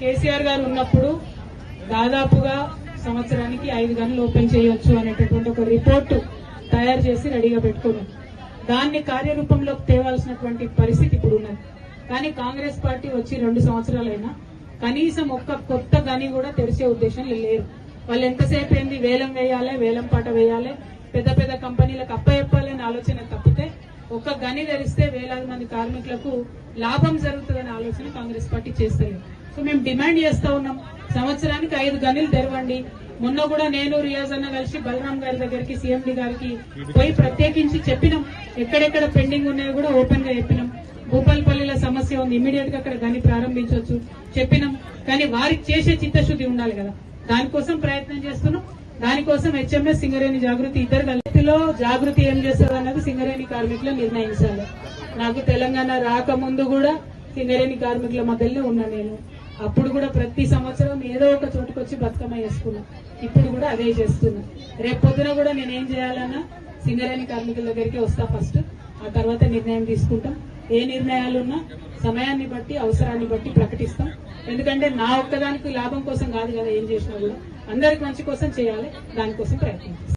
కేసీఆర్ గారు ఉన్నప్పుడు దాదాపుగా సంవత్సరానికి ఐదు గనులు ఓపెన్ చేయొచ్చు అనేటటువంటి ఒక రిపోర్టు తయారు చేసి రెడీగా పెట్టుకున్నాం. దాన్ని కార్యరూపంలోకి తేవాల్సినటువంటి పరిస్థితి ఇప్పుడు ఉన్నది. కానీ కాంగ్రెస్ పార్టీ వచ్చి రెండు సంవత్సరాలైనా కనీసం ఒక్క కొత్త గని కూడా తెరిచే ఉద్దేశం లేరు వాళ్ళు ఎంతసేపు ఏంది? వేలం వేయాలి వేలం పాట వేయాలి పెద్ద పెద్ద కంపెనీలకు అప్పచెప్పాలి ఆలోచన తప్పితే ఒక్క గని తెరిస్తే వేలాది మంది కార్మికులకు లాభం జరుగుతుందనే ఆలోచన కాంగ్రెస్ పార్టీ చేస్తలేదు. సో మేము డిమాండ్ చేస్తా ఉన్నాం. సంవత్సరానికి ఐదు గనులు తెరవండి. మొన్న కూడా నేను రియాజ్ అన్న కలిసి బలరాం గారి దగ్గరికి సీఎండి గారికి పోయి ప్రత్యేకించి చెప్పినాం. ఎక్కడెక్కడ పెండింగ్ ఉన్నాయో కూడా ఓపెన్గా చెప్పినాం. భూపాలపల్లిలో సమస్య ఉంది. ఇమీడియట్గా అక్కడ గని ప్రారంభించవచ్చు చెప్పినాం. కానీ వారికి చేసే చిత్తశుద్ధి ఉండాలి కదా. దానికోసం ప్రయత్నం చేస్తున్నాం. దానికోసం హెచ్ఎంఎస్ సింగరేణి జాగృతి ఇద్దరు కలిపిలో జాగృతి ఏం చేస్తారు అన్నది సింగరేణి కార్మికులు నిర్ణయించాలి. నాకు తెలంగాణ రాకముందు కూడా సింగరేణి కార్మికుల మధ్యలో ఉన్నా నేను. అప్పుడు కూడా ప్రతి సంవత్సరం ఏదో ఒక చోటుకు వచ్చి బతుకమ్మ చేసుకున్నా ఇప్పుడు కూడా అదే చేస్తున్నా. రేపు పొద్దున కూడా నేనేం చేయాలన్నా సింగరేణి కార్మికుల దగ్గరికి వస్తా ఫస్ట్. ఆ తర్వాత నిర్ణయం తీసుకుంటాం. ఏ నిర్ణయాలు ఉన్నా సమయాన్ని బట్టి అవసరాన్ని బట్టి ప్రకటిస్తాం. ఎందుకంటే నా ఒక్కదానికి లాభం కోసం కాదు కదా ఏం చేసినా కూడా. అందరికి మంచి కోసం చేయాలి. దానికోసం ప్రయత్నం